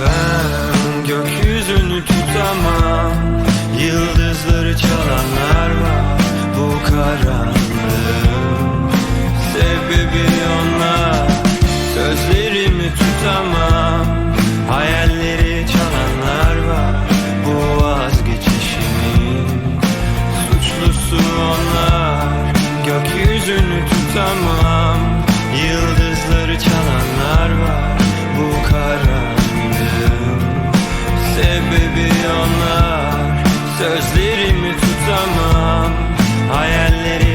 Ben gökyüzünü tutamam Yıldızları çalanlar var Bu karanlığın Sebebi onlar. Sözlerimi tutamam Sebebi onlar. Sözlerimi tutamam Hayalleri